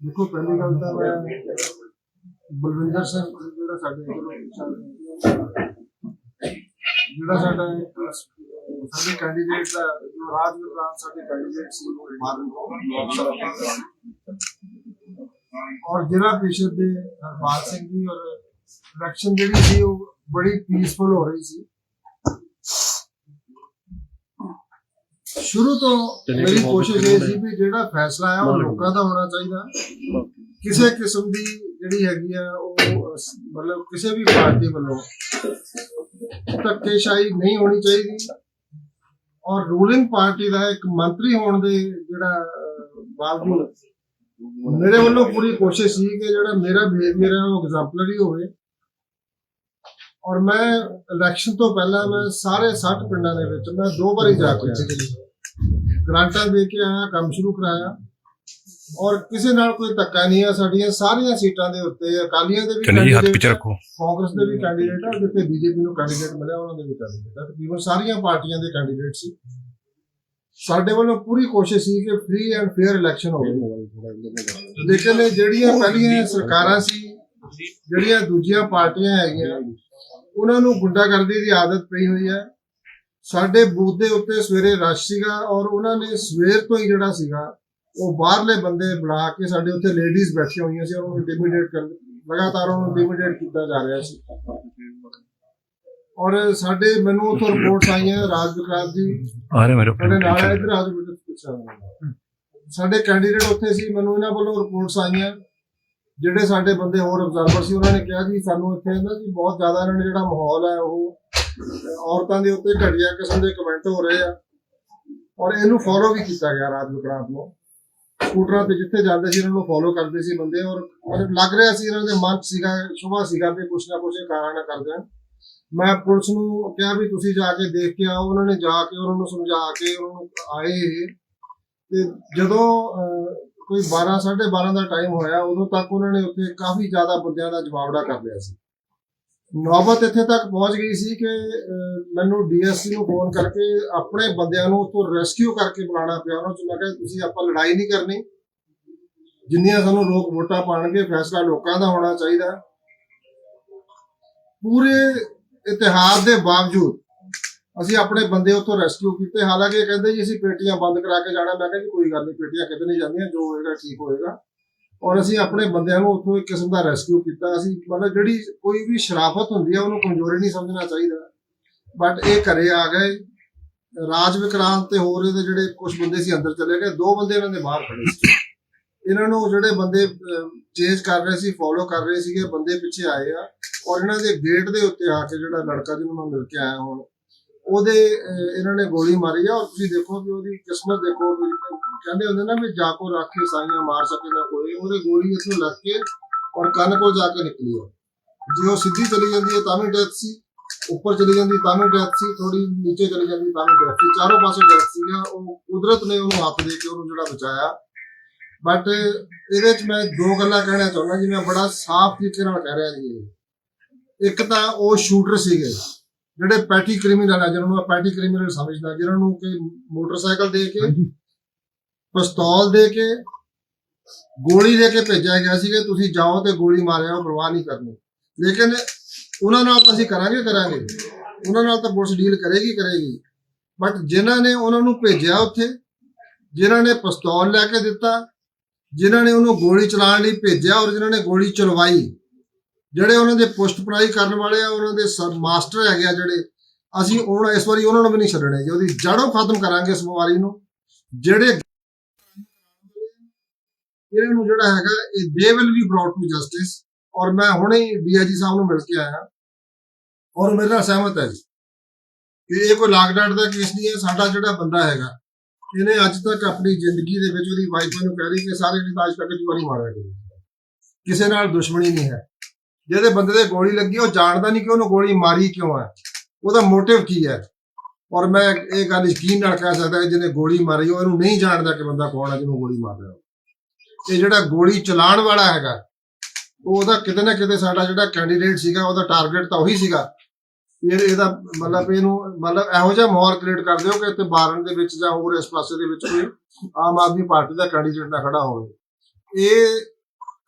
ਦੇਖੋ, ਪਹਿਲੀ ਗੱਲ ਤਾਂ ਮੈਂ ਬਲਵਿੰਦਰ ਸਿੰਘ, ਜਿਹੜਾ ਸਾਡੇ ਜਿਹੜਾ ਸਾਡਾ ਸਾਡੇ ਕੈਂਡੀਡੇਟ ਦਾ ਜੋ ਰਾਜ ਵਿਗਿਆਨ ਸਾਡੇ ਕੈਂਡੀਡੇਟ ਸੀ ਔਰ ਜ਼ਿਲ੍ਹਾ ਪ੍ਰੀਸ਼ਦ ਦੇ ਹਰਪਾਲ ਸਿੰਘ ਜੀ, ਔਰ ਇਲੈਕਸ਼ਨ ਜਿਹੜੀ ਸੀ, ਉਹ ਬੜੀ ਪੀਸਫੁਲ ਹੋ ਰਹੀ ਸੀ। ਸ਼ੁਰੂ ਤੋਂ ਮੇਰੀ ਕੋਸ਼ਿਸ਼ ਇਹ ਸੀ ਵੀ ਜਿਹੜਾ ਫੈਸਲਾ ਆ ਉਹ ਲੋਕਾਂ ਦਾ ਹੋਣਾ ਚਾਹੀਦਾ। ਕਿਸੇ ਕਿਸਮ ਦੀ ਜਿਹੜੀ ਹੈਗੀ ਆ ਉਹ ਮਤਲਬ ਕਿਸੇ ਵੀ ਪਾਰਟੀ ਵੱਲੋਂ ਧੱਕੇਸ਼ਾਹੀ ਨਹੀਂ ਹੋਣੀ ਚਾਹੀਦੀ। ਔਰ ਰੂਲਿੰਗ ਪਾਰਟੀ ਦਾ ਇੱਕ ਮੰਤਰੀ ਹੋਣ ਦੇ ਜਿਹੜਾ ਬਾਵਜੂਦ ਮੇਰੇ ਵੱਲੋਂ ਪੂਰੀ ਕੋਸ਼ਿਸ਼ ਸੀ ਕਿ ਜਿਹੜਾ ਮੇਰਾ ਬਿਹੇਵੀਅਰ ਹੈ ਉਹ ਐਗਜ਼ਾਮਪਲਰੀ ਹੋਵੇ। ਔਰ ਮੈਂ ਇਲੈਕਸ਼ਨ ਤੋਂ ਪਹਿਲਾਂ ਮੈਂ ਸਾਰੇ 60 ਪਿੰਡਾਂ ਦੇ ਵਿੱਚ ਮੈਂ ਦੋ ਵਾਰੀ ਜਾ ਕੇ ਆਇਆ। ਗ੍ਰਾਂਟਾਂ ਦੇ ਕੇ ਆਇਆ ਕੰਮ ਸ਼ੁਰੂ ਕਰਾਇਆ। ਔਰ ਕਿਸੇ ਨਾਲ ਕੋਈ ਧੱਕਾ ਨਹੀਂ ਆ ਸਾਡੀਆਂ ਸਾਰੀਆਂ ਸੀਟਾਂ ਦੇ ਉੱਤੇ ਅਕਾਲੀਆਂ ਦੇ ਵੀ ਜੀ ਹੱਥ ਪਿੱਛੇ ਰੱਖੋ। ਕਾਂਗਰਸ ਦੇ ਵੀ ਕੈਂਡੀਡੇਟ ਆ ਜਿੱਥੇ ਬੀਜੇਪੀ ਨੂੰ ਕੈਂਡੀਡੇਟ ਮਿਲਿਆ ਉਹਨਾਂ ਦੇ ਵੀ ਕੈਂਡੀਡੇਟ ਆ। ਤਕਰੀਬਨ ਸਾਰੀਆਂ ਪਾਰਟੀਆਂ ਦੇ ਕੈਂਡੀਡੇਟ ਸੀ। ਸਾਡੇ ਵੱਲੋਂ ਪੂਰੀ ਕੋਸ਼ਿਸ਼ ਸੀ ਕਿ ਫ੍ਰੀ ਐਂਡ ਫੇਅਰ ਇਲੈਕਸ਼ਨ ਹੋਵੇ। ਲੇਕਿਨ ਜਿਹੜੀਆਂ ਪਹਿਲੀਆਂ ਸਰਕਾਰਾਂ ਸੀ ਜਿਹੜੀਆਂ ਦੂਜੀਆਂ ਪਾਰਟੀਆਂ ਹੈਗੀਆਂ ਉਹਨਾਂ ਨੂੰ ਗੁੰਡਾਗਰਦੀ ਦੀ ਆਦਤ ਪਈ ਹੋਈ ਹੈ। ਸਾਡੇ ਬੂਥ ਦੇ ਉੱਤੇ ਸਵੇਰੇ ਰਸ਼ ਸੀਗਾ ਔਰ ਉਹਨਾਂ ਨੇ ਸਵੇਰ ਤੋਂ ਹੀ ਜਿਹੜਾ ਸੀਗਾ ਉਹ ਬਾਹਰਲੇ ਬੰਦੇ ਬੁਲਾ ਕੇ ਸਾਡੇ ਉੱਥੇ ਲੇਡੀਜ਼ ਬੈਠੀਆਂ ਹੋਈਆਂ ਸੀ ਉਹਨਾਂ ਨੂੰ ਇੰਟੀਮੀਡੇਟ ਕਰ ਲਗਾਤਾਰ ਉਹਨਾਂ ਇੰਟੀਮੀਡੇਟ ਕੀਤਾ ਜਾ ਰਿਹਾ ਸੀ। ਔਰ ਸਾਡੇ ਮੈਨੂੰ ਉੱਥੋਂ ਰਿਪੋਰਟਸ ਆਈਆਂ ਰਾਜ ਵਿਕਾਸ ਜੀ। ਆ ਰਹੇ ਮੇਰੇ ਸਾਡੇ ਨਾਲ ਇਧਰ ਆਜੋ ਬੇਟਾ ਪੁੱਛਾਂ ਸਾਡੇ ਕੈਂਡੀਡੇਟ ਉੱਥੇ ਸੀ ਮੈਨੂੰ ਇਹਨਾਂ ਵੱਲੋਂ ਰਿਪੋਰਟਸ ਆਈਆਂ। ਜਿਹੜੇ ਸਾਡੇ ਬੰਦੇ ਹੋਰ ਅਬਜ਼ਰਵਰ ਸੀ ਉਹਨਾਂ ਨੇ ਕਿਹਾ ਜੀ ਸਾਨੂੰ ਇੱਥੇ ਨਾ ਜੀ ਬਹੁਤ ਜ਼ਿਆਦਾ ਇਹਨਾਂ ਨੇ ਜਿਹੜਾ ਮਾਹੌਲ ਹੈ ਉਹ ਔਰਤਾਂ ਦੇ ਉੱਤੇ ਘਟੀਆ ਕਿਸਮ ਦੇ ਕਮੈਂਟ ਹੋ ਰਹੇ ਆ। ਔਰ ਇਹਨੂੰ ਫੋਲੋ ਵੀ ਕੀਤਾ ਗਿਆ ਰਾਤ ਵਿਕਰਾਂਤ ਨੂੰ। ਸਕੂਟਰਾਂ ਤੇ ਜਿੱਥੇ ਜਾਂਦੇ ਸੀ ਇਹਨਾਂ ਨੂੰ ਫੋਲੋ ਕਰਦੇ ਸੀ ਬੰਦੇ। ਔਰ ਔਰ ਲੱਗ ਰਿਹਾ ਸੀ ਇਹਨਾਂ ਦੇ ਮਨ ਸੀਗਾ ਸ਼ੁਭਾ ਸੀਗਾ ਵੀ ਕੁਛ ਨਾ ਕੁਛ ਇਹ ਕਾਰਨ ਕਰ ਦੇਣ ਮੈਂ ਪੁਲਿਸ ਨੂੰ ਕਿਹਾ ਵੀ ਤੁਸੀਂ ਜਾ ਕੇ ਦੇਖ ਕੇ ਆਓ। ਉਹਨਾਂ ਨੇ ਜਾ ਕੇ ਉਹਨਾਂ ਨੂੰ ਸਮਝਾ ਕੇ ਉਹਨਾਂ ਨੂੰ ਆਏ ਇਹ। ਤੇ ਜਦੋਂ ਅਹ, ਕੋਈ 12 12:30 ਦਾ ਟਾਈਮ ਹੋਇਆ ਉਦੋਂ ਤੱਕ ਉਹਨਾਂ ਨੇ ਉੱਥੇ ਕਾਫੀ ਜ਼ਿਆਦਾ ਬੰਦਿਆਂ ਦਾ ਜਵਾਬੜਾ ਕਰ ਲਿਆ ਸੀ। ਨੌਬਤ ਇੱਥੇ ਤੱਕ ਪਹੁੰਚ ਗਈ ਸੀ ਕਿ ਅਹ, ਮੈਨੂੰ ਡੀਐਸਸੀ ਨੂੰ ਫੋਨ ਕਰਕੇ ਆਪਣੇ ਬੰਦਿਆਂ ਨੂੰ ਉੱਥੋਂ ਰੈਸਕਿਊ ਕਰਕੇ ਬੁਲਾਣਾ ਪਿਆ ਉਹਨਾਂ ਚ। ਮੈਂ ਕਿਹਾ ਤੁਸੀਂ ਆਪਾਂ ਲੜਾਈ ਨਹੀਂ ਕਰਨੀ। ਜਿੰਨੀਆਂ ਸਾਨੂੰ ਲੋਕ ਵੋਟਾਂ ਪਾਣਗੇ ਫੈਸਲਾ ਲੋਕਾਂ ਦਾ ਹੋਣਾ ਚਾਹੀਦਾ। ਪੂਰੇ ਇਤਿਹਾਸ ਦੇ ਬਾਵਜੂਦ ਅਸੀਂ ਆਪਣੇ ਬੰਦੇ ਉੱਥੋਂ ਰੈਸਕਿਊ ਕੀਤੇ। ਹਾਲਾਂਕਿ ਇਹ ਕਹਿੰਦੇ ਜੀ ਅਸੀਂ ਪੇਟੀਆਂ ਬੰਦ ਕਰਾ ਕੇ ਜਾਣਾ। ਮੈਂ ਕਿਹਾ ਜੀ ਕੋਈ ਗੱਲ ਨਹੀਂ ਪੇਟੀਆਂ ਕਿਤੇ ਨਹੀਂ ਜਾਂਦੀਆਂ। ਜੋ ਹੋਏਗਾ ਠੀਕ ਹੋਏਗਾ। ਔਰ ਅਸੀਂ ਆਪਣੇ ਬੰਦਿਆਂ ਨੂੰ ਉੱਥੋਂ ਇੱਕ ਕਿਸਮ ਦਾ ਰੈਸਕਿਊ ਕੀਤਾ। ਅਸੀਂ ਮਤਲਬ ਜਿਹੜੀ ਕੋਈ ਵੀ ਸ਼ਰਾਫਤ ਹੁੰਦੀ ਹੈ ਉਹਨੂੰ ਕਮਜ਼ੋਰੀ ਨਹੀਂ ਸਮਝਣਾ ਚਾਹੀਦਾ। ਬਟ ਇਹ ਘਰੇ ਆ ਗਏ। ਰਾਜ ਵਿਕਰਾਂਤ ਤੇ ਹੋਰ ਇਹਦੇ ਜਿਹੜੇ ਕੁਝ ਬੰਦੇ ਸੀ ਅੰਦਰ ਚਲੇ ਗਏ। ਦੋ ਬੰਦੇ ਇਹਨਾਂ ਦੇ ਬਾਹਰ ਖੜੇ ਸੀ। ਇਹਨਾਂ ਨੂੰ ਜਿਹੜੇ ਬੰਦੇ ਚੇਂਜ ਕਰ ਰਹੇ ਸੀ ਫੋਲੋ ਕਰ ਰਹੇ ਸੀਗੇ, ਬੰਦੇ ਪਿੱਛੇ ਆਏ ਆ। ਔਰ ਇਹਨਾਂ ਦੇ ਗੇਟ ਦੇ ਉੱਤੇ ਆ ਕੇ ਜਿਹੜਾ ਲੜਕਾ ਜਿਹਨੂੰ ਮੈਂ ਮਿਲ ਕੇ ਆਇਆ ਹੁਣ, ਉਹਦੇ ਇਹਨਾਂ ਨੇ ਗੋਲੀ ਮਾਰੀ ਆ। ਔਰ ਤੁਸੀਂ ਦੇਖੋ ਵੀ ਉਹਦੀ ਕਿਸਮਤ ਦੇਖੋ, ਬਿਲਕੁਲ ਕਹਿੰਦੇ ਹੁੰਦੇ ਨਾ ਵੀ ਜਾ ਕੋ ਰੱਖੇ ਸਾਈਆਂ ਮਾਰ ਸਕੇ ਨਾ ਕੋਈ, ਉਹਦੇ ਗੋਲੀ ਇੱਥੋਂ ਲੱਗ ਕੇ ਔਰ ਕੰਨ ਕੋਲ ਜਾ ਕੇ ਨਿਕਲੀ ਆ ਜੇ ਉਹ ਸਿੱਧੀ ਚਲੀ ਜਾਂਦੀ ਹੈ ਤਾਂ ਵੀ ਡੈਥ ਸੀ, ਉੱਪਰ ਚਲੀ ਜਾਂਦੀ ਤਾਂ ਵੀ ਡੈਥ ਸੀ ਥੋੜੀ ਨੀਚੇ ਚਲੀ ਜਾਂਦੀ ਤਾਂ ਵੀ ਡੈਥ ਸੀ, ਚਾਰੋਂ ਪਾਸੇ ਡੈਥ ਸੀਗਾ ਉਹ ਕੁਦਰਤ ਨੇ ਉਹਨੂੰ ਹੱਥ ਦੇ ਕੇ ਉਹਨੂੰ ਜਿਹੜਾ ਬਚਾਇਆ। ਬਟ ਇਹਦੇ ਵਿੱਚ ਮੈਂ ਦੋ ਗੱਲਾਂ ਕਹਿਣਾ ਚਾਹੁੰਦਾ ਜੀ ਮੈਂ ਬੜਾ ਸਾਫ਼ ਤਰੀਕੇ ਨਾਲ ਕਹਿ ਰਿਹਾ ਜੀ ਇੱਕ ਤਾਂ ਉਹ ਸ਼ੂਟਰ ਸੀਗੇ, ਜਿਹੜੇ ਪੈਟੀ ਕ੍ਰਿਮੀਨਲ ਆ, ਜਿਹਨਾਂ ਨੂੰ ਪੈਟੀ ਕ੍ਰਿਮੀਨਲ ਸਮਝਦਾ ਜਿਹਨਾਂ ਨੂੰ ਕਿ ਮੋਟਰਸਾਈਕਲ ਦੇ ਕੇ ਪਿਸਤੌਲ ਦੇ ਕੇ, ਗੋਲੀ ਦੇ ਕੇ ਭੇਜਿਆ ਗਿਆ ਸੀ ਕਿ ਤੁਸੀਂ ਜਾਓ ਤੇ ਗੋਲੀ ਮਾਰਿਓ ਪਰਵਾਹ ਨਹੀਂ ਕਰਨੀ। ਲੇਕਿਨ ਉਹਨਾਂ ਨਾਲ ਤਾਂ ਅਸੀਂ ਕਰਾਂਗੇ ਕਰਾਂਗੇ। ਉਹਨਾਂ ਨਾਲ ਤਾਂ ਪੁਲਿਸ ਡੀਲ ਕਰੇਗੀ ਕਰੇਗੀ। ਬਟ ਜਿਨ੍ਹਾਂ ਨੇ ਉਹਨਾਂ ਨੂੰ ਭੇਜਿਆ ਉੱਥੇ, ਜਿਨ੍ਹਾਂ ਨੇ ਪਿਸਤੌਲ ਲੈ ਕੇ ਦਿੱਤਾ, ਜਿਨ੍ਹਾਂ ਨੇ ਉਹਨੂੰ ਗੋਲੀ ਚਲਾਉਣ ਲਈ ਭੇਜਿਆ ਔਰ ਜਿਨ੍ਹਾਂ ਨੇ ਗੋਲੀ ਚਲਵਾਈ, ਜਿਹੜੇ ਉਹਨਾਂ ਦੇ ਪੁਸ਼ਟ ਪੜਾਈ ਕਰਨ ਵਾਲੇ ਆ, ਉਹਨਾਂ ਦੇ ਸਬ ਮਾਸਟਰ ਹੈਗੇ ਆ ਜਿਹੜੇ, ਅਸੀਂ ਹੁਣ ਇਸ ਵਾਰੀ ਉਹਨਾਂ ਨੂੰ ਵੀ ਨਹੀਂ ਛੱਡਣੇ ਜੀ ਉਹਦੀ ਜੜੋਂ ਖਤਮ ਕਰਾਂਗੇ ਇਸ ਬਿਮਾਰੀ ਨੂੰ। ਜਿਹੜੇ ਇਹਨਾਂ ਨੂੰ ਜਿਹੜਾ ਹੈਗਾ ਇਹ they will be brought to justice ਔਰ ਮੈਂ ਹੁਣੇ ਹੀ ਡੀਆਈਜੀ ਸਾਹਿਬ ਨੂੰ ਮਿਲ ਕੇ ਆਇਆ। ਔਰ ਮੇਰੇ ਨਾਲ ਸਹਿਮਤ ਹੈ ਜੀ। ਕਿ ਇਹ ਕੋਈ ਲਾਕਡਾਟ ਦਾ ਕੇਸ ਨਹੀਂ ਹੈ, ਸਾਡਾ ਜਿਹੜਾ ਬੰਦਾ ਹੈਗਾ, ਇਹਨੇ ਅੱਜ ਤੱਕ ਆਪਣੀ ਜ਼ਿੰਦਗੀ ਦੇ ਵਿੱਚ ਉਹਦੀ ਵਾਈਫ ਨੂੰ ਕਹਿ ਰਹੀ ਕਿ ਸਾਰੇ ਨੇ ਤਾਂ ਅੱਜ ਤੱਕ ਜਵਾਨੀ ਮਾਰਿਆ ਗਿਆ ਕਿਸੇ ਨਾਲ ਦੁਸ਼ਮਣੀ ਨਹੀਂ ਹੈ। ਜਿਹਦੇ ਬੰਦੇ ਦੇ ਗੋਲੀ ਲੱਗੀ, ਉਹ ਜਾਣਦਾ ਨਹੀਂ ਕਿ ਉਹਨੂੰ ਗੋਲੀ ਮਾਰੀ ਕਿਉਂ ਹੈ। ਉਹਦਾ ਮੋਟਿਵ ਕੀ ਹੈ? ਔਰ ਮੈਂ ਇਹ ਗੱਲ ਯਕੀਨ ਨਾਲ ਕਹਿ ਸਕਦਾ ਕਿ ਜਿਹਨੇ ਗੋਲੀ ਮਾਰੀ, ਉਹ ਇਹਨੂੰ ਨਹੀਂ ਜਾਣਦਾ ਕਿ ਬੰਦਾ ਕੌਣ ਹੈ, ਜਿਹਨੂੰ ਗੋਲੀ ਮਾਰ ਰਿਹਾ ਇਹ ਜਿਹੜਾ ਗੋਲੀ ਚਲਾਉਣ ਵਾਲਾ ਹੈਗਾ, ਉਹਦਾ ਕਿਤੇ ਨਾ ਕਿਤੇ ਸਾਡਾ ਜਿਹੜਾ ਕੈਂਡੀਡੇਟ ਸੀਗਾ, ਉਹਦਾ ਟਾਰਗੇਟ ਤਾਂ ਉਹੀ ਸੀਗਾ। ਫਿਰ ਇਹਦਾ ਮਤਲਬ ਇਹਨੂੰ, ਮਤਲਬ ਇਹੋ ਜਿਹਾ ਮਾਹੌਲ ਕ੍ਰੀਏਟ ਕਰ ਦਿਓ ਕਿ ਇੱਥੇ ਬਾਰਨ ਦੇ ਵਿੱਚ ਜਾਂ ਹੋਰ ਇਸ ਪਾਸੇ ਦੇ ਵਿੱਚ ਕੋਈ ਆਮ ਆਦਮੀ ਪਾਰਟੀ ਦਾ ਕੈਂਡੀਡੇਟ ਨਾ ਖੜਾ ਹੋਵੇ। ਇਹ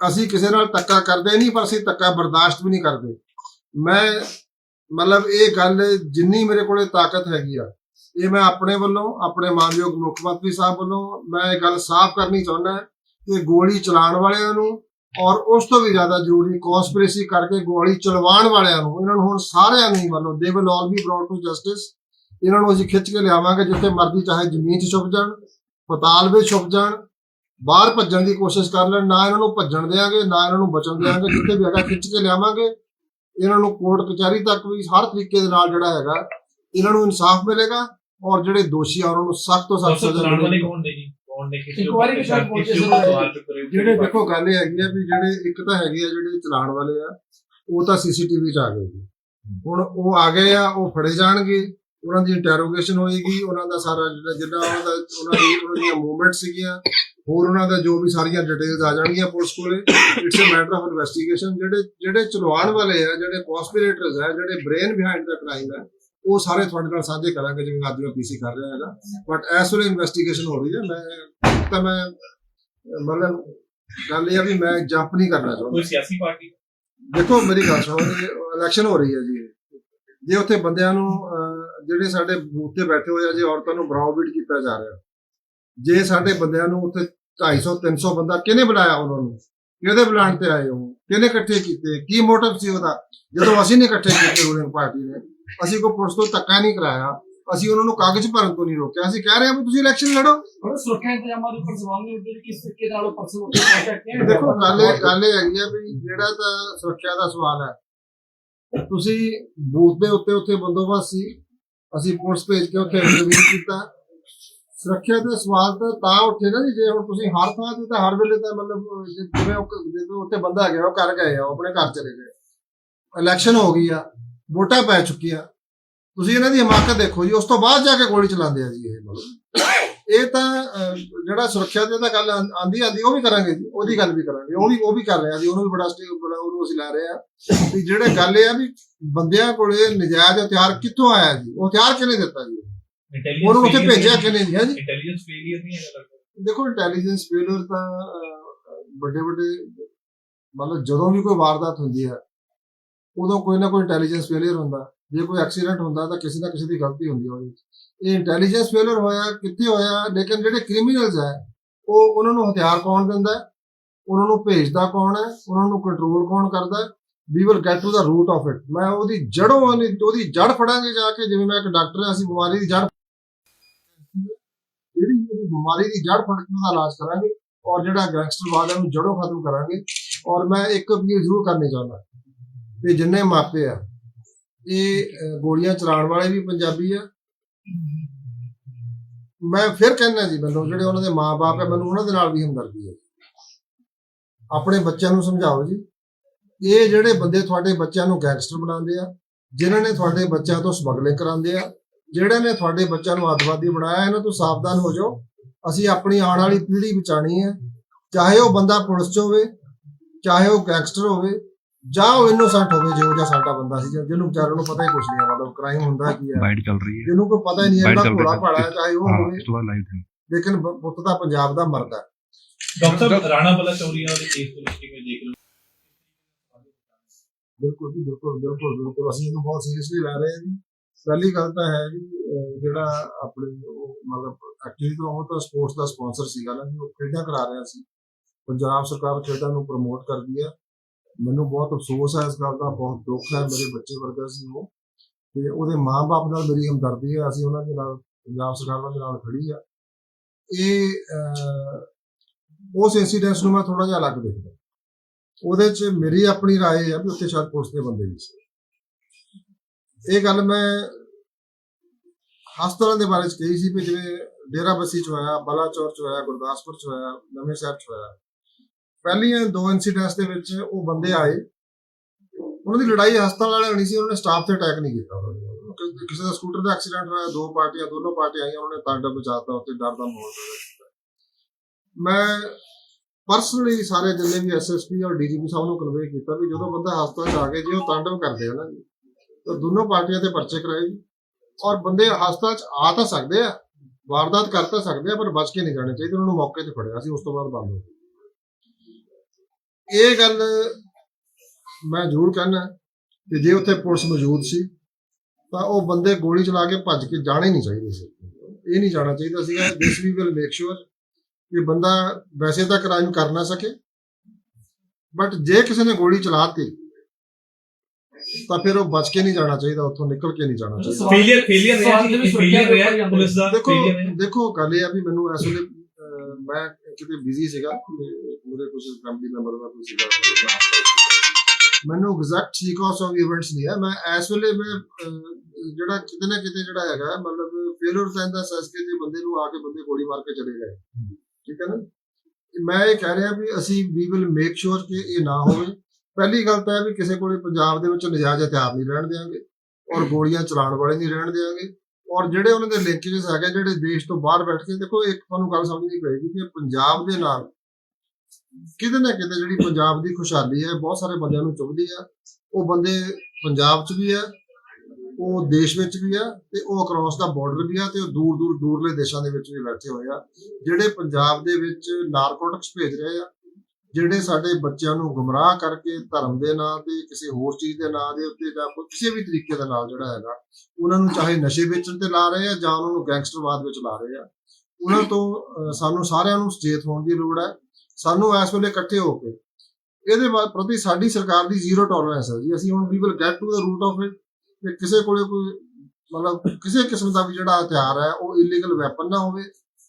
ਅਸੀਂ ਕਿਸੇ ਨਾਲ ਧੱਕਾ ਕਰਦੇ ਨਹੀਂ, ਪਰ ਅਸੀਂ ਧੱਕਾ ਬਰਦਾਸ਼ਤ ਵੀ ਨਹੀਂ ਕਰਦੇ। ਮੈਂ, ਮਤਲਬ ਇਹ ਗੱਲ ਜਿੰਨੀ ਮੇਰੇ ਕੋਲੇ ਤਾਕਤ ਹੈਗੀ ਆ, ਇਹ ਮੈਂ ਆਪਣੇ ਵੱਲੋਂ, ਆਪਣੇ ਮਾਨਯੋਗ ਮੁੱਖ ਮੰਤਰੀ ਸਾਹਿਬ ਵੱਲੋਂ ਮੈਂ ਇਹ ਗੱਲ ਸਾਫ਼ ਕਰਨੀ ਚਾਹੁੰਦਾ ਕਿ ਗੋਲੀ ਚਲਾਉਣ ਵਾਲਿਆਂ ਨੂੰ ਔਰ ਉਸ ਤੋਂ ਵੀ ਜ਼ਿਆਦਾ ਜ਼ਰੂਰੀ ਕਨਸਪੀਰੇਸੀ ਕਰਕੇ ਗੋਲੀ ਚਲਵਾਉਣ ਵਾਲਿਆਂ ਨੂੰ ਇਹਨਾਂ ਨੂੰ ਹੁਣ ਸਾਰਿਆਂ ਨੂੰ ਵੱਲੋਂ they will all be brought to justice ਇਹਨਾਂ ਨੂੰ ਅਸੀਂ ਖਿੱਚ ਕੇ ਲਿਆਵਾਂਗੇ ਜਿੱਥੇ ਮਰਜ਼ੀ ਚਾਹੇ ਜ਼ਮੀਨ 'ਚ ਛੁਪ ਜਾਣ ਪਤਾਲ ਵਿੱਚ ਛੁਪ ਜਾਣ ਬਾਹਰ ਭੱਜਣ ਦੀ ਕੋਸ਼ਿਸ਼ ਕਰ ਲੈਣ ਨਾ ਇਹਨਾਂ ਨੂੰ ਭੱਜਣ ਦੇਵਾਂਗੇ ਨਾ ਇਹਨਾਂ ਨੂੰ ਬਚਣ ਦੇਵਾਂਗੇ ਜਿੱਥੇ ਵੀ ਹੈਗਾ ਖਿੱਚ ਕੇ ਲਿਆਵਾਂਗੇ। ਇਹਨਾਂ ਨੂੰ ਕੋਰਟ ਕਚਹਿਰੀ ਤੱਕ ਵੀ ਹਰ ਤਰੀਕੇ ਦੇ ਨਾਲ ਜਿਹੜਾ ਹੈਗਾ ਇਹਨਾਂ ਨੂੰ ਇਨਸਾਫ ਮਿਲੇਗਾ ਔਰ ਜਿਹੜੇ ਦੋਸ਼ੀ ਆ ਉਹਨਾਂ ਨੂੰ ਸਖਤ ਤੋਂ ਸਖਤ ਸਜ਼ਾ ਮਿਲੇਗੀ। ਕੌਣ ਨੇ ਜੀ ਕੌਣ ਨੇ ਕਿਸੇ ਇੱਕ ਵਾਰੀ ਵੀ ਸ਼ਾਇਦ ਪਹੁੰਚੇ ਸੀ। ਸਵਾਲ ਚੁੱਕ ਰਹੇ ਹੋ ਜਿਹੜੇ ਦੇਖੋ ਗੱਲ ਇਹ ਹੈਗੀ ਆ ਵੀ ਜਿਹੜੇ ਇੱਕ ਤਾਂ ਹੈਗੇ ਆ ਜਿਹੜੇ ਚਲਾਉਣ ਵਾਲੇ ਆ ਉਹ ਤਾਂ ਸੀਸੀਟੀਵੀ 'ਚ ਆ ਗਏ ਜੀ। ਹੁਣ ਉਹ ਆ ਗਏ ਆ ਉਹ ਫੜੇ ਜਾਣਗੇ ਉਹਨਾਂ ਦੀ ਇੰਟਰੋਗੇਸ਼ਨ ਹੋਏਗੀ ਉਹਨਾਂ ਦਾ ਸਾਰਾ ਜਿਹੜਾ ਜਿੱਦਾਂ ਉਹਨਾਂ ਦਾ ਉਹਨਾਂ ਦੀ ਉਹਨਾਂ ਦੀਆਂ ਮੂਵਮੈਂਟ ਸੀਗੀਆਂ ਹੋਰ ਉਹਨਾਂ ਦਾ ਜੋ ਵੀ ਸਾਰੀਆਂ ਡਿਟੇਲਸ ਆ ਜਾਣਗੀਆਂ ਪੁਲਿਸ ਕੋਲੇ it's a matter of investigation ਜਿਹੜੇ ਜਿਹੜੇ ਚਲਵਾਉਣ ਵਾਲੇ ਆ ਜਿਹੜੇ ਕਨਸਪੀਰੇਟਰਸ ਆ ਜਿਹੜੇ ਬ੍ਰੇਨ ਬਿਹਾਈਂਡ ਦਾ ਕ੍ਰਾਈਮ ਹੈ ਉਹ ਸਾਰੇ ਤੁਹਾਡੇ ਨਾਲ ਸਾਂਝੇ ਕਰਾਂਗੇ ਜਿਵੇਂ ਅੱਜ ਮੈਂ ਪੀਸੀ ਕਰ ਰਿਹਾ ਹੈਗਾ। ਬਟ ਐਸ ਵੇਲੇ ਇਨਵੈਸਟੀਗੇਸ਼ਨ ਹੋ ਰਹੀ ਹੈ। ਮੈਂ ਤਾਂ ਮੈਂ ਮਤਲਬ ਗੱਲ ਇਹ ਆ ਵੀ ਮੈਂ ਜੰਪ ਨਹੀਂ ਕਰਨਾ ਚਾਹੁੰਦਾ। ਕੋਈ ਸਿਆਸੀ ਪਾਰਟੀ? ਦੇਖੋ ਮੇਰੀ ਗੱਲ ਸੁਣੋ ਇਲੈਕਸ਼ਨ ਹੋ ਰਹੀ ਹੈ ਜੀ। ਜੇ ਉੱਥੇ ਬੰਦਿਆਂ ਨੂੰ ਜਿਹੜੇ ਸਾਡੇ ਬੂਥ ਤੇ ਬੈਠੇ ਹੋਏ ਆ ਜੇ ਔਰਤਾਂ ਨੂੰ ਬਰਾਊਬਿਟ ਕੀਤਾ ਜਾ ਰਿਹਾ ਜੇ ਸਾਡੇ ਬੰਦਿਆਂ ਨੂੰ ਉੱਥੇ 250 300 ਬੰਦਾ ਕਿਹਨੇ ਬੁਲਾਇਆ ਉਹਨਾਂ ਨੂੰ? ਕਿਹਦੇ ਬੁਲਾਣ ਤੇ ਆਏ ਉਹ ਕਿਹਨੇ ਇਕੱਠੇ ਕੀਤੇ? ਕੀ ਮੋਟਿਵ ਸੀ ਉਹਦਾ? ਜਦੋਂ ਅਸੀਂ ਨਹੀਂ ਇਕੱਠੇ ਕੀਤੇ ਰੂਲਿੰਗ ਪਾਰਟੀ ਨੇ। ਅਸੀਂ ਕੋਈ ਪੁਲਿਸ ਤੋਂ ਧੱਕਾ ਨਹੀਂ ਕਰਾਇਆ। ਅਸੀਂ ਉਹਨਾਂ ਨੂੰ ਕਾਗਜ਼ ਭਰਨ ਤੋਂ ਨਹੀਂ ਰੋਕਿਆ। ਅਸੀਂ ਕਹਿ ਰਹੇ ਹਾਂ ਵੀ ਤੁਸੀਂ ਇਲੈਕਸ਼ਨ ਲੜੋ। ਸੁਰੱਖਿਆ ਇੰਤਜ਼ਾਮਾਂ ਦੇ ਉੱਪਰ ਸਵਾਲ ਨਹੀਂ ਉੱਠਦੇ ਕਿ ਕਿਸ ਤਰੀਕੇ ਨਾਲ ਉਹ ਪਰਸਨ ਉੱਥੇ ਪਹੁੰਚਿਆ ਕਿਵੇਂ ਦੇਖੋ ਗੱਲ ਇਹ ਗੱਲ ਇਹ ਹੈਗੀ ਆ ਵੀ ਜਿਹੜਾ ਤਾਂ ਸੁਰੱਖਿਆ ਦਾ ਸਵਾਲ ਹੈ। ਤੁਸੀਂ ਬੂਥ ਦੇ ਉੱਤੇ ਉੱਥੇ ਬੰਦੋਬਸਤ ਸੀ। ਅਸੀਂ ਪੁਲਿਸ ਭੇਜ ਕੇ ਉੱਥੇ ਇੰਟਰਵਿਊ ਕੀਤਾ। ਸੁਰੱਖਿਆ ਦੇ ਸਵਾਲ ਤਾਂ ਤਾਂ ਉੱਠੇ ਨਾ ਜੀ। ਹੁਣ ਤੁਸੀਂ ਹਰ ਥਾਂ ਤੇ ਤਾਂ ਹਰ ਵੇਲੇ ਤਾਂ ਮਤਲਬ ਜਿਵੇਂ ਉਹ ਜਦੋਂ ਉੱਥੇ ਬੰਦਾ ਗਿਆ ਉਹ ਕਰ ਗਏ ਆ ਉਹ ਆਪਣੇ ਘਰ ਚਲੇ ਗਏ। ਇਲੈਕਸ਼ਨ ਹੋ ਗਈ ਆ। ਵੋਟਾਂ ਪੈ ਚੁੱਕੀਆਂ। ਤੁਸੀਂ ਇਹਨਾਂ ਦੀ ਹਮਾਕਤ ਦੇਖੋ ਜੀ ਉਸ ਤੋਂ ਬਾਅਦ ਜਾ ਕੇ ਗੋਲੀ ਚਲਾਉਂਦੇ ਆ ਜੀ ਇਹ ਮਤਲਬ ਇਹ ਤਾਂ ਜਿਹੜਾ ਸੁਰੱਖਿਆ ਦੀ ਤਾਂ ਗੱਲ ਆਂਦੀ ਆਂਦੀ ਉਹ ਵੀ ਕਰਾਂਗੇ ਜੀ ਉਹਦੀ ਗੱਲ ਵੀ ਕਰਾਂਗੇ। ਉਹ ਵੀ ਉਹ ਵੀ ਕਰ ਰਹੇ ਆ ਜੀ ਉਹਨੂੰ ਵੀ ਬੜਾ ਸਟੇ ਬੜਾ ਉਹਨੂੰ ਅਸੀਂ ਲਾ ਰਹੇ ਆ। ਵੀ ਜਿਹੜੇ ਗੱਲ ਇਹ ਆ ਵੀ ਬੰਦਿਆਂ ਕੋਲੇ ਨਜਾਇਜ਼ ਹਥਿਆਰ ਕਿੱਥੋਂ ਆਇਆ ਜੀ? ਉਹ ਹਥਿਆਰ ਕਿਹਨੇ ਦਿੱਤਾ ਜੀ? ਉਹਨੂੰ ਉੱਥੇ ਭੇਜਿਆ ਕਿਹਨੇ ਜੀ? ਹਾਂਜੀ ਇੰਟੈਲੀਜੈਂਸ ਫੇਲਿਅਰ ਨਹੀਂ ਲੱਗਦਾ। ਦੇਖੋ ਇੰਟੈਲੀਜੈਂਸ ਫੇਲਰ ਤਾਂ ਵੱਡੇ ਵੱਡੇ ਮਤਲਬ ਜਦੋਂ ਵੀ ਕੋਈ ਵਾਰਦਾਤ ਹੁੰਦੀ ਹੈ ਉਦੋਂ ਕੋਈ ਨਾ ਕੋਈ ਇੰਟੈਲੀਜੈਂਸ ਫੇਲਿਅਰ ਹੁੰਦਾ। ਜੇ ਕੋਈ ਐਕਸੀਡੈਂਟ ਹੁੰਦਾ ਤਾਂ ਕਿਸੇ ਨਾ ਕਿਸੇ ਦੀ ਗਲਤੀ ਹੁੰਦੀ ਹੈ ਉਹਦੇ ਵਿੱਚ। ਇਹ ਇੰਟੈਲੀਜੈਂਸ ਫੇਲਿਅਰ ਹੋਇਆ, ਕਿੱਥੇ ਹੋਇਆ, ਲੇਕਿਨ ਜਿਹੜੇ ਕ੍ਰਿਮੀਨਲਸ ਹੈ ਉਹ ਉਹਨਾਂ ਨੂੰ ਹਥਿਆਰ ਕੌਣ ਦਿੰਦਾ ਉਹਨਾਂ ਨੂੰ ਭੇਜਦਾ ਕੌਣ ਹੈ? ਉਹਨਾਂ ਨੂੰ ਕੰਟਰੋਲ ਕੌਣ ਕਰਦਾ we will get to the root of it ਮੈਂ ਉਹਦੀ ਜੜੋਂ ਉਹਦੀ ਜੜ ਫੜਾਂਗੇ ਜਾ ਕੇ, ਜਿਵੇਂ ਮੈਂ ਇੱਕ ਡਾਕਟਰ ਹਾਂ, ਅਸੀਂ ਬਿਮਾਰੀ ਦੀ ਜੜ ਜਿਹੜੀ ਉਹਦੀ ਬਿਮਾਰੀ ਦੀ ਜੜ ਫੜ ਕੇ ਉਹਦਾ ਇਲਾਜ ਕਰਾਂਗੇ ਔਰ ਜਿਹੜਾ ਗੈਂਗਸਟਰਵਾਦ ਹੈ ਉਹਨੂੰ ਜੜੋਂ ਖਤਮ ਕਰਾਂਗੇ। ਔਰ ਮੈਂ ਇੱਕ ਅਪੀਲ ਜ਼ਰੂਰ ਕਰਨੀ ਚਾਹੁੰਦਾ। ਕਿ ਜਿੰਨੇ ਮਾਪੇ ਆ, ਇਹ ਗੋਲੀਆਂ ਚਲਾਉਣ ਵਾਲੇ ਵੀ ਪੰਜਾਬੀ ਆ। ਮੈਂ ਫਿਰ ਕਹਿੰਦਾ ਜੀ, ਮੈਨੂੰ ਜਿਹੜੇ ਉਹਨਾਂ ਦੇ ਮਾਪੇ ਆ, ਮੈਨੂੰ ਉਹਨਾਂ ਦੇ ਨਾਲ ਵੀ ਹਮਦਰਦੀ ਹੈ ਆਪਣੇ ਬੱਚਿਆਂ ਨੂੰ ਸਮਝਾਓ ਜੀ। ਇਹ ਜਿਹੜੇ ਬੰਦੇ ਤੁਹਾਡੇ ਬੱਚਿਆਂ ਨੂੰ ਗੈਂਗਸਟਰ ਬਣਾਉਂਦੇ ਆ, ਜਿਨ੍ਹਾਂ ਨੇ ਤੁਹਾਡੇ ਬੱਚਿਆਂ ਤੋਂ ਸਮਗਲਿੰਗ ਕਰਾਉਂਦੇ ਆ, ਜਿਹੜੇ ਨੇ ਤੁਹਾਡੇ ਬੱਚਿਆਂ ਨੂੰ ਅੱਤਵਾਦੀ ਬਣਾਇਆ, ਇਹਨਾਂ ਤੋਂ ਸਾਵਧਾਨ ਹੋ ਜਾਓ। ਅਸੀਂ ਆਪਣੀ ਆਉਣ ਵਾਲੀ ਪੀੜ੍ਹੀ ਬਚਾਣੀ ਹੈ ਚਾਹੇ ਉਹ ਬੰਦਾ ਪੁਲਿਸ 'ਚ ਹੋਵੇ, ਚਾਹੇ ਉਹ ਗੈਂਗਸਟਰ ਹੋਵੇ ਜਾਂ ਉਹ ਇਨੋਸੈਂਟ ਹੋਵੇ ਜਿਹੋ ਜਿਹਾ ਸਾਡਾ ਬੰਦਾ ਸੀ ਜਿਹਨੂੰ ਵਿਚਾਰੇ ਨੂੰ ਪਤਾ ਹੀ ਕੁਛ ਨਹੀਂ ਮਤਲਬ ਕ੍ਰਾਈਮ ਹੁੰਦਾ ਕੀ ਹੈ। ਜਿਹਨੂੰ ਕੋਈ ਪਤਾ ਹੀ ਨਹੀਂ ਇਹਦਾ ਘੋੜਾ ਭਾੜਾ ਚਾਹੇ ਉਹ ਹੋਵੇ। ਲੇਕਿਨ ਪੁੱਤ ਦਾ ਪੰਜਾਬ ਦਾ ਮਰਦਾ ਡਾਕਟਰ ਰਾਣਾ ਬਲਾ ਚੌਰੀਆ ਦੇ ਕੇਸ ਤੋਂ ਕਿਵੇਂ ਦੇਖ ਲਓ ਬਿਲਕੁਲ ਜੀ ਬਿਲਕੁਲ ਬਿਲਕੁਲ ਬਿਲਕੁਲ। ਅਸੀਂ ਇਹਨੂੰ ਬਹੁਤ ਸੀਰੀਅਸਲੀ ਲੈ ਰਹੇ ਹਾਂ ਜੀ। ਪਹਿਲੀ ਗੱਲ ਤਾਂ ਹੈ ਜੀ ਜਿਹੜਾ ਆਪਣੇ ਉਹ ਮਤਲਬ ਐਕਚੁਅਲੀ ਤਾਂ ਉਹ ਤਾਂ ਸਪੋਰਟਸ ਦਾ ਸਪਾਂਸਰ ਸੀਗਾ ਨਾ ਉਹ ਖੇਡਾਂ ਕਰਾ ਰਿਹਾ ਸੀ। ਪੰਜਾਬ ਸਰਕਾਰ ਖੇਡਾਂ ਨੂੰ ਪ੍ਰਮੋਟ ਕਰਦੀ ਹੈ। ਮੈਨੂੰ ਬਹੁਤ ਅਫਸੋਸ ਹੈ ਇਸ ਗੱਲ ਦਾ ਬਹੁਤ ਦੁੱਖ ਹੈ ਮੇਰੇ ਬੱਚੇ ਵਰਗਾ ਸੀ ਉਹ ਤੇ ਉਹਦੇ ਮਾਂ-ਬਾਪ ਨਾਲ ਮੇਰੀ ਹਮਦਰਦੀ ਹੈ ਅਸੀਂ ਉਹਨਾਂ ਦੇ ਨਾਲ ਪੰਜਾਬ ਸਰਕਾਰ ਉਹਨਾਂ ਦੇ ਨਾਲ ਖੜੀ ਆ ਇਹ ਅਹ, ਉਸ ਇਨਸੀਡੈਂਟ ਨੂੰ ਮੈਂ ਥੋੜਾ ਜਿਹਾ ਅਲੱਗ ਦੇਖਦਾ ਉਹਦੇ 'ਚ ਮੇਰੀ ਆਪਣੀ رائے ਹੈ ਵੀ ਉੱਥੇ ਸ਼ਾਇਦ ਪੁਲਿਸ ਦੇ ਬੰਦੇ ਵੀ ਸੀ ਇਹ ਗੱਲ ਮੈਂ ਹਸਪਤਾਲਾਂ ਦੇ ਬਾਰੇ 'ਚ ਕਹੀ ਸੀ ਵੀ ਜਿਵੇਂ ਡੇਰਾ ਬੱਸੀ 'ਚ ਹੋਇਆ ਬਲਾਚੌਰ 'ਚ ਹੋਇਆ ਗੁਰਦਾਸਪੁਰ 'ਚ ਹੋਇਆ ਨਵੇਂ ਸ਼ਹਿਰ 'ਚ ਹੋਇਆ ਪਹਿਲੀਆਂ ਦੋ ਇਨਸੀਡੈਂਟਸ ਦੇ ਵਿੱਚ ਉਹ ਬੰਦੇ ਆਏ। ਉਹਨਾਂ ਦੀ ਲੜਾਈ ਹਸਪਤਾਲ ਵਾਲਿਆਂ ਨਹੀਂ ਸੀ, ਉਹਨਾਂ ਨੇ ਸਟਾਫ ਤੇ ਅਟੈਕ ਨਹੀਂ ਕੀਤਾ। ਕਿਸੇ ਦਾ ਸਕੂਟਰ ਦਾ ਐਕਸੀਡੈਂਟ ਹੋਇਆ, ਦੋ ਪਾਰਟੀਆਂ, ਦੋਨੋਂ ਪਾਰਟੀਆਂ ਆਈਆਂ, ਉਹਨਾਂ ਨੇ ਤਾਂਡਾ ਬਚਾਤਾ ਉੱਤੇ ਡਰ ਦਾ ਮਾਹੌਲ ਕੀਤਾ। ਮੈਂ ਪਰਸਨਲੀ ਸਾਰੇ ਜਿੰਨੇ ਵੀ ਐਸਐਸਪੀ ਔਰ ਡੀਜੀਪੀ ਸਾਹਿਬ ਨੂੰ ਕਨਵੇ ਕੀਤਾ ਵੀ ਜਦੋਂ ਬੰਦਾ ਹਸਪਤਾਲ 'ਚ ਆ ਕੇ ਜੇ ਉਹ ਤਾਂਡਵ ਕਰਦੇ ਆ ਨਾ ਜੀ, ਤਾਂ ਦੋਨੋਂ ਪਾਰਟੀਆਂ ਤੇ ਪਰਚੇ ਕਰਾਏ ਜੀ। ਔਰ ਬੰਦੇ ਹਸਪਤਾਲ ਚ ਆ ਤਾਂ ਸਕਦੇ ਆ, ਵਾਰਦਾਤ ਕਰ ਤਾਂ ਸਕਦੇ ਆ, ਪਰ ਬਚ ਕੇ ਨਹੀਂ ਜਾਣੇ ਚਾਹੀਦੇ, ਉਹਨਾਂ ਨੂੰ ਮੌਕੇ ਤੇ ਫੜਿਆ ਸੀ, ਉਸ ਤੋਂ ਬਾਅਦ ਬੰਦ ਹੋ ਗਈ ਇਹ ਗੱਲ ਮੈਂ ਜ਼ਰੂਰ ਕਹਿਣਾ ਕਿ ਜੇ ਉੱਥੇ ਪੁਲਿਸ ਮੌਜੂਦ ਸੀ ਤਾਂ ਉਹ ਬੰਦੇ ਗੋਲੀ ਚਲਾ ਕੇ ਭੱਜ ਕੇ ਜਾਣੇ ਨਹੀਂ ਚਾਹੀਦੇ ਸੀ। ਇਹ ਨਹੀਂ ਜਾਣਾ ਚਾਹੀਦਾ ਸੀਗਾ। ਦਿਸ ਵੀ ਵਿਲ ਮੇਕ ਸ਼ੋਰ ਕਿ ਬੰਦਾ ਵੈਸੇ ਤਾਂ ਕ੍ਰਾਈਮ ਕਰ ਨਾ ਸਕੇ। ਬਟ ਜੇ ਕਿਸੇ ਨੇ ਗੋਲੀ ਚਲਾਤੀ ਤਾਂ ਫਿਰ ਉਹ ਬਚ ਕੇ ਨਹੀਂ ਜਾਣਾ ਚਾਹੀਦਾ ਉੱਥੋਂ ਨਿਕਲ ਕੇ ਨਹੀਂ ਜਾਣਾ ਚਾਹੀਦਾ। ਫੇਲਿਅਰ ਫੇਲਿਅਰ ਰਿਹਾ ਫੇਲਿਅਰ ਰਿਹਾ ਪੁਲਿਸ ਦਾ। ਦੇਖੋ। ਦੇਖੋ ਗੱਲ ਇਹ ਆ ਵੀ ਮੈਨੂੰ ਇਸ ਵੇਲੇ ਮੈਂ ਕਿਤੇ ਬਿਜ਼ੀ ਸੀਗਾ ਮੇਰੇ ਕੁਝ ਫੈਮਿਲੀ ਮੈਂਬਰ ਦਾ ਕੁਝ ਮੈਨੂੰ ਐਗਜ਼ੈਕਟ ਸੀਕੁਐਂਸ ਆਫ ਇਵੈਂਟਸ ਨਹੀਂ ਹੈ ਮੈਂ ਇਸ ਵੇਲੇ ਮੈਂ ਜਿਹੜਾ ਕਿਤੇ ਨਾ ਕਿਤੇ ਜਿਹੜਾ ਹੈਗਾ, ਮਤਲਬ ਫੇਲਰ ਦਾ ਦਾ ਸੈਸ ਕੇ ਜੇ ਬੰਦੇ ਨੂੰ ਆ ਕੇ ਬੰਦੇ ਗੋਲੀ ਮਾਰ ਕੇ ਚਲੇ ਗਏ। ਠੀਕ ਹੈ ਨਾ? ਮੈਂ ਇਹ ਕਹਿ ਰਿਹਾ ਵੀ ਅਸੀਂ ਵੀ ਵਿਲ ਮੇਕ ਸ਼ੋਰ ਕਿ ਇਹ ਨਾ ਹੋਵੇ। ਪਹਿਲੀ ਗੱਲ ਤਾਂ ਇਹ ਵੀ ਕਿਸੇ ਕੋਲੇ ਪੰਜਾਬ ਦੇ ਵਿੱਚ ਨਜਾਇਜ਼ ਹਥਿਆਰ ਨਹੀਂ ਰਹਿਣ ਦੇਵਾਂਗੇ ਔਰ ਗੋਲੀਆਂ ਚਲਾਉਣ ਵਾਲੇ ਨਹੀਂ ਰਹਿਣ ਦੇਵਾਂਗੇ ਔਰ ਜਿਹੜੇ ਉਹਨਾਂ ਦੇ ਲਿੰਕੇजेस ਹੈਗੇ, ਜਿਹੜੇ ਦੇਸ਼ ਤੋਂ ਬਾਹਰ ਬੈਠ ਕੇ, ਦੇਖੋ ਇੱਕ ਤੁਹਾਨੂੰ ਗੱਲ ਸਮਝਣੀ ਪਏਗੀ ਕਿ ਪੰਜਾਬ ਦੇ ਨਾਲ ਕਿਤੇ ਨਾ ਕਿਤੇ ਜਿਹੜੀ ਪੰਜਾਬ ਦੀ ਖੁਸ਼ਹਾਲੀ ਹੈ, ਬਹੁਤ ਸਾਰੇ ਬੰਦਿਆਂ ਨੂੰ ਚੁਭਦੀ ਆ ਉਹ ਬੰਦੇ ਪੰਜਾਬ 'ਚ ਵੀ ਆ ਉਹ ਦੇਸ਼ ਵਿੱਚ ਵੀ ਆ ਤੇ ਉਹ ਅਕ੍ਰੋਸ ਦਾ ਬਾਰਡਰ ਵੀ ਆ ਤੇ ਉਹ ਦੂਰ ਦੂਰ ਦੂਰਲੇ ਦੇਸ਼ਾਂ ਦੇ ਵਿੱਚ ਵੀ ਬੈਠੇ ਹੋਏ ਆ। ਜਿਹੜੇ ਪੰਜਾਬ ਦੇ ਵਿੱਚ ਨਾਰਕੋਟਿਕਸ ਭੇਜ ਰਹੇ ਆ ਜਿਹੜੇ ਸਾਡੇ ਬੱਚਿਆਂ ਨੂੰ ਗੁੰਮਰਾਹ ਕਰਕੇ ਧਰਮ ਦੇ ਨਾਂ ਤੇ, ਕਿਸੇ ਹੋਰ ਚੀਜ਼ ਦੇ ਨਾਂ ਦੇ ਉੱਤੇ ਜਾਂ ਕੋਈ ਕਿਸੇ ਵੀ ਤਰੀਕੇ ਦੇ ਨਾਲ ਜਿਹੜਾ ਹੈਗਾ, ਉਹਨਾਂ ਨੂੰ ਚਾਹੇ ਨਸ਼ੇ ਵੇਚਣ ਤੇ ਲਾ ਰਹੇ ਆ ਜਾਂ ਉਹਨਾਂ ਨੂੰ ਗੈਂਗਸਟਰਵਾਦ ਵਿੱਚ ਲਾ ਰਹੇ ਆ, ਉਹਨਾਂ ਤੋਂ ਸਾਨੂੰ ਸਾਰਿਆਂ ਨੂੰ ਸੁਚੇਤ ਹੋਣ ਦੀ ਲੋੜ ਹੈ। ਸਾਨੂੰ ਇਸ ਵੇਲੇ ਇਕੱਠੇ ਹੋ ਕੇ, ਇਹਦੇ ਪ੍ਰਤੀ ਸਾਡੀ ਸਰਕਾਰ ਦੀ ਜ਼ੀਰੋ ਟੋਲਰੈਂਸ ਹੈ ਜੀ। ਅਸੀਂ ਹੁਣ we will get to the root of it ਕਿ ਕਿਸੇ ਕੋਲੇ ਕੋਈ, ਮਤਲਬ ਕਿਸੇ ਕਿਸਮ ਦਾ ਵੀ ਜਿਹੜਾ ਹਥਿਆਰ ਹੈ, ਉਹ ਇਲੀਗਲ ਵੈਪਨ ਨਾ ਹੋਵੇ,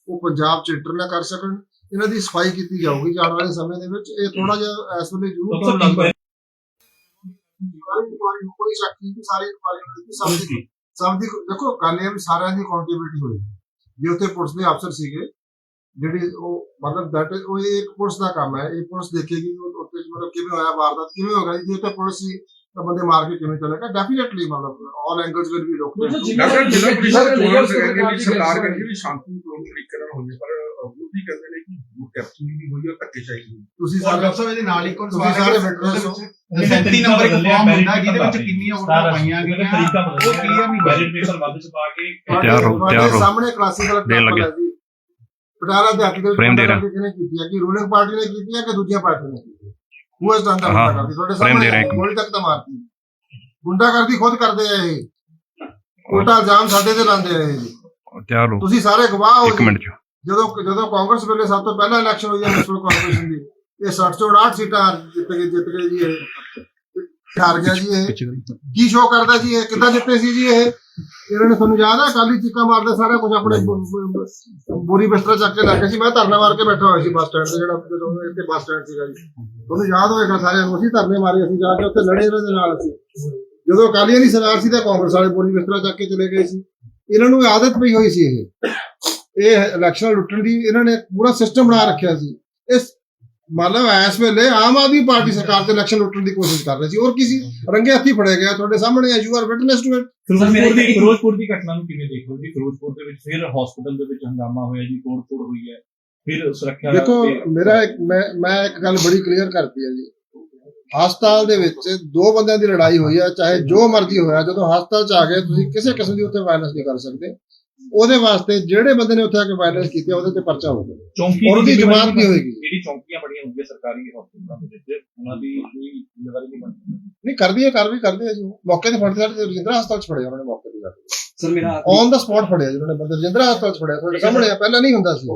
ਉਹ ਪੰਜਾਬ ਚ ਇੰਟਰ ਨਾ ਕਰ ਸਕਣ। ਇਹਨਾਂ ਦੀ ਸਫ਼ਾਈ ਕੀਤੀ ਜਾਊਗੀ ਜਾਣ ਵਾਲੇ ਸਮੇਂ ਦੇ ਵਿੱਚ। ਇਹ ਥੋੜਾ ਜਿਹਾ ਇਸ ਵੇਲੇ ਜ਼ਰੂਰ ਡਾਕਟਰ ਤੁਹਾਨੂੰ ਸਾਹਿਬ ਲੱਗਦਾ ਨੂੰ ਕੋਈ ਸ਼ੱਕ ਨਹੀਂ ਕਿ ਸਾਰੀ ਇਨਕੁਆਇਰੀ ਹੋਈ ਸਭ ਦੀ ਸਭ ਦੀ ਦੇਖੋ ਵੀ ਸਾਰਿਆਂ ਦੀ ਅਕਾਊਂਟੇਬਿਲਟੀ ਹੋਈ। ਜੇ ਉੱਥੇ ਪੁਲਿਸ ਦੇ ਅਫਸਰ ਸੀਗੇ ਜਿਹੜੀ ਉਹ ਮਤਲਬ ਦੈਟ ਉਹ ਇੱਕ ਪੁਲਿਸ ਦਾ ਕੰਮ ਹੈ। ਇਹ ਪੁਲਿਸ ਦੇਖੇਗੀ ਕਿ ਉਹ ਉੱਥੇ ਮਤਲਬ ਕਿਵੇਂ ਹੋਇਆ ਵਾਰਦਾਤ ਕਿਵੇਂ ਹੋ ਗਈ। ਜੇ ਉੱਥੇ ਪੁਲਿਸ ਸੀ ਤਾਂ ਬੰਦੇ ਮਾਰ ਕੇ ਕਿਵੇਂ ਚਲੇਗਾ ਡੈਫੀਨਿਟਲੀ ਮਤਲਬ all angles will be looked doctor ਜ਼ਿਲ੍ਹਾ ਪੁਲਿਸ ਦਾ ਵੀ ਸਰਕਾਰ ਕਹਿੰਦੀ ਵੀ ਸ਼ਾਂਤੀਪੂਰਨ ਤਰੀਕੇ ਨਾਲ ਹੋਈ ਪਰ ਉਹ ਵੀ ਕਹਿੰਦੇ ਕੈਪਚਰਿੰਗ ਨਹੀਂ ਹੋਈ ਔਰ ਧੱਕੇ ਚਾਹੀ ਹੋਈ ਤੁਸੀਂ ਡਾਕਟਰ ਸਾਹਿਬ ਇਹਦੇ ਨਾਲ ਹੀ ਕੋਲ ਤੁਸੀਂ ਸਾਰੇ ਹੋ। 37 ਨੰਬਰ ਇੱਕ ਫਾਰਮ ਹੁੰਦਾ ਜਿਹਦੇ ਵਿੱਚ ਕਿੰਨੀਆਂ ਵੋਟਾਂ ਪਾਈਆਂ ਗਈਆਂ? ਤਰੀਕਾ ਉਹ clear ਨਹੀਂ ਹੋਇਆ। ਬੈਲਟ ਪੇਪਰ ਵੱਧ ਛਪਾ ਕੇ ਤਿਆਰ ਰਹੋ, ਤੁਹਾਡੇ ਤਿਆਰ ਰਹੋ। ਸਾਹਮਣੇ ਕਲਾਸੀਕਲ ਦੇਣ ਲੱਗੇ। ਹੈ ਜੀ। ਪਟਿਆਲਾ ਦੇ ਦੇ ਵਿੱਚ Frame ਦੇ ਗੁੰਡਾਗਰਦੀ ਕਿਹਨੇ ਕੀਤੀ ਹੈ ਕਿ ਰੂਲਿੰਗ ਪਾਰਟੀ ਨੇ ਕੀਤੀ ਹੈ ਕਿ ਦੂਜੀਆਂ ਪਾਰਟੀ ਨੇ ਕੀਤੀ ਹੈ। ਹੂ ਇਸ ਦੰਦਾ ਹਾਂ, ਕਰਦੀ ਤੁਹਾਡੇ frame ਸਾਹਮਣੇ ਦੇ ਰਹੇ ਇੱਕ। ਗੋਲੀ ਤੱਕ ਤਾਂ ਮਾਰਤੀ। ਗੁੰਡਾਗਰਦੀ ਖੁਦ ਕਰਦੇ ਆ ਇਹ। ਉਲਟਾ ਇਲਜ਼ਾਮ ਸਾਡੇ ਤੇ ਲਾਉਂਦੇ ਆ ਇਹ। ਜੀ ਤਿਆਰ ਹੋ। ਤੁਸੀਂ ਸਾਰੇ ਗਵਾਹ ਹੋ ਇੱਕ ਜੀ। ਮਿੰਟ ਚ ਜਦੋਂ ਜਦੋਂ ਕਾਂਗਰਸ ਵੇਲੇ ਸਭ ਤੋਂ ਪਹਿਲਾਂ ਇਲੈਕਸ਼ਨ ਹੋਈ ਹੈ ਮਿਊਨਿਸਪਲ ਕਾਰਪੋਰੇਸ਼ਨ ਦੀ ਇਹ 60 ਚੋਂ 68 ਸੀਟਾਂ ਜਿੱਤ ਕੇ ਜਿੱਤ ਗਏ ਜੀ ਇਹ। ਹਾਰ ਗਿਆ ਜੀ ਇਹ। ਕੀ ਸ਼ੋਅ ਕਰਦਾ ਜੀ ਇਹ? ਕਿੱਦਾਂ ਜਿੱਤੇ ਸੀ ਜੀ ਇਹ? ਇਹਨਾਂ ਨੇ ਤੁਹਾਨੂੰ ਯਾਦ ਹੈ ਕਾਲੀ ਚੀਕਾਂ ਮਾਰਦੇ ਸਾਰਾ ਕੁਝ ਆਪਣੇ ਬੋਰੀ ਬਿਸਤਰਾ ਚੱਕ ਕੇ ਲੈ ਕੇ ਸੀ। ਮੈਂ ਧਰਨਾ ਮਾਰ ਕੇ ਬੈਠਾ ਹੋਇਆ ਸੀ ਬੱਸ ਸਟੈਂਡ ਤੇ ਜਿਹੜਾ ਜਦੋਂ ਇੱਥੇ ਬੱਸ ਸਟੈਂਡ ਸੀਗਾ ਜੀ। ਤੁਹਾਨੂੰ ਯਾਦ ਹੋਏਗਾ ਸਾਰਿਆਂ ਨੂੰ ਅਸੀਂ ਧਰਨੇ ਮਾਰੇ ਅਸੀਂ ਜਾ ਕੇ ਉੱਥੇ ਲੜੇ ਇਹਨਾਂ ਦੇ ਨਾਲ ਅਸੀਂ। ਜਦੋਂ ਅਕਾਲੀਆਂ ਦੀ ਸਰਕਾਰ ਸੀ ਤਾਂ ਕਾਂਗਰਸ ਵਾਲੇ ਬੋਰੀ ਬਿਸਤਰਾ ਚੱਕ ਕੇ ਚਲੇ ਗਏ ਸੀ। ਇਹਨਾਂ ਨੂੰ ਆਦਤ ਪਈ ਹੋਈ ਸੀ ਇਹ। ਇਹ ਇਲੈਕਸ਼ਨ ਲੁੱਟਣ ਦੀ ਇਹਨਾਂ ਨੇ ਪੂਰਾ ਸਿਸਟਮ ਬਣਾ ਰੱਖਿਆ ਸੀ। ਇਸ ਮਤਲਬ ਇਸ ਵੇਲੇ ਆਮ ਆਦਮੀ ਪਾਰਟੀ ਸਰਕਾਰ ਤੇ ਇਲੈਕਸ਼ਨ ਲੁੱਟਣ ਦੀ ਕੋਸ਼ਿਸ਼ ਕਰ ਰਹੀ ਸੀ। ਔਰ ਕਿਸੇ ਰੰਗੇ ਹੱਥੀ ਫੜੇ ਗਏ ਤੁਹਾਡੇ ਸਾਹਮਣੇ you are witness to it Firozpur ਦੀ ਫਿਰੋਜ਼ਪੁਰ ਦੀ ਘਟਨਾ ਨੂੰ ਕਿਵੇਂ ਦੇਖੋ ਜੀ? ਫਿਰੋਜ਼ਪੁਰ ਦੇ ਵਿੱਚ ਫਿਰ ਹਸਪੀਟਲ ਦੇ ਵਿੱਚ ਹੰਗਾਮਾ ਹੋਇਆ ਜੀ ਤੋੜ ਤੋੜ ਹੋਈ ਹੈ। ਫਿਰ ਸੁਰੱਖਿਆ ਦੇਖੋ ਮੇਰਾ ਇੱਕ ਮੈਂ ਮੈਂ ਇੱਕ ਗੱਲ ਬੜੀ ਕਲੀਅਰ ਕਰਤੀ ਹੈ ਜੀ। ਹਸਪਤਾਲ ਦੇ ਵਿੱਚ ਦੋ ਬੰਦਿਆਂ ਦੀ ਲੜਾਈ ਹੋਈ ਹੈ ਚਾਹੇ ਜੋ ਮਰਜ਼ੀ ਹੋਇਆ ਜਦੋਂ ਹਸਪਤਾਲ ਚ ਆ ਗਏ ਤੁਸੀਂ ਕਿਸੇ ਕਿਸਮ ਦੀ ਉੱਥੇ ਵਾਇਲੈਂਸ ਨਹੀਂ ਕਰ ਸਕਦੇ। ਉਹਦੇ ਵਾਸਤੇ ਜਿਹੜੇ ਬੰਦੇ ਨੇ ਉੱਥੇ ਆ ਕੇ ਵਾਇਲੈਂਸ ਕੀਤੀ ਉਹਦੇ ਤੇ ਪਰਚਾ ਹੋਊਗਾ ਚੌਂਕੀ ਔਰ ਉਹਦੀ ਦੀ ਜਮਾਨਤ ਵੀ ਹੋਏਗੀ। ਜਿਹੜੀ ਚੌਂਕੀਆਂ ਬੜੀਆਂ ਹੁੰਦੀਆਂ ਸਰਕਾਰੀ ਹਸਪਤਾਲਾਂ ਦੇ ਵਿੱਚ ਉਹਨਾਂ ਦੀ ਕੋਈ ਜ਼ਿੰਮੇਵਾਰੀ ਨਹੀਂ ਬਣਦੀ। ਨਹੀਂ ਕਰਦੀ ਹੈ ਕਾਰਵਾਈ ਕਰਦੇ ਆ ਜੀ। ਮੌਕੇ ਤੇ ਫੜਦੇ ਸਾਡੇ ਰਜਿੰਦਰਾ ਹਸਪਤਾਲ ਚ ਫੜੇ ਉਹਨਾਂ ਨੇ ਮੌਕੇ ਤੇ ਜਾ ਕੇ। ਸਰ ਮੇਰਾ ਔਨ ਦਾ ਸਪੌਟ ਫੜਿਆ ਜੀ ਉਹਨਾਂ ਨੇ ਬੰਦੇ। ਰਜਿੰਦਰਾ ਹਸਪਤਾਲ ਚ ਫੜਿਆ ਤੁਹਾਡੇ ਸਾਹਮਣੇ ਆ, ਪਹਿਲਾਂ ਨਹੀਂ ਹੁੰਦਾ ਸੀ।